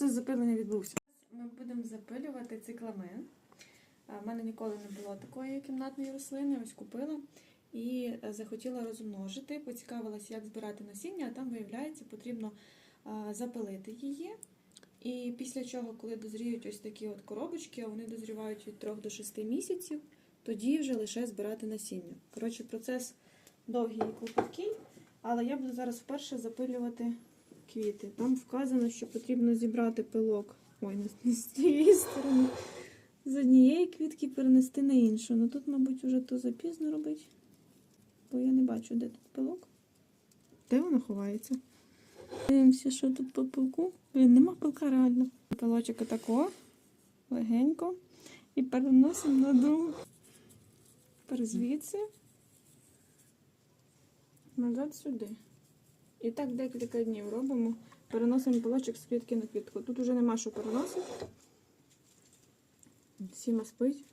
процес запилення відбувся. Ми будемо запилювати цикламен. У мене ніколи не було такої кімнатної рослини, ось купила. І е, захотіла розмножити, поцікавилася, як збирати насіння, а там, виявляється, потрібно запилити її. І після чого, коли дозріють ось такі от коробочки, а вони дозрівають від 3 до 6 місяців, тоді вже лише збирати насіння. Коротше, процес довгий і клопіткий, але я буду зараз вперше запилювати квіти. Там вказано, що потрібно зібрати пилок. Ой, не, з цієї сторони. З однієї квітки перенести на іншу. Ну тут, мабуть, вже то запізно робити, бо я не бачу, де тут пилок. Де воно ховається? Дивимося, що тут по пилку. Блін, нема пилка реально. Пилочок отако, легенько. І переносимо на другу. Тепер звідси. Назад сюди. І так декілька днів робимо. Переносимо пилочок з квітки на квітку. Тут уже нема що переносити. Сіма спить.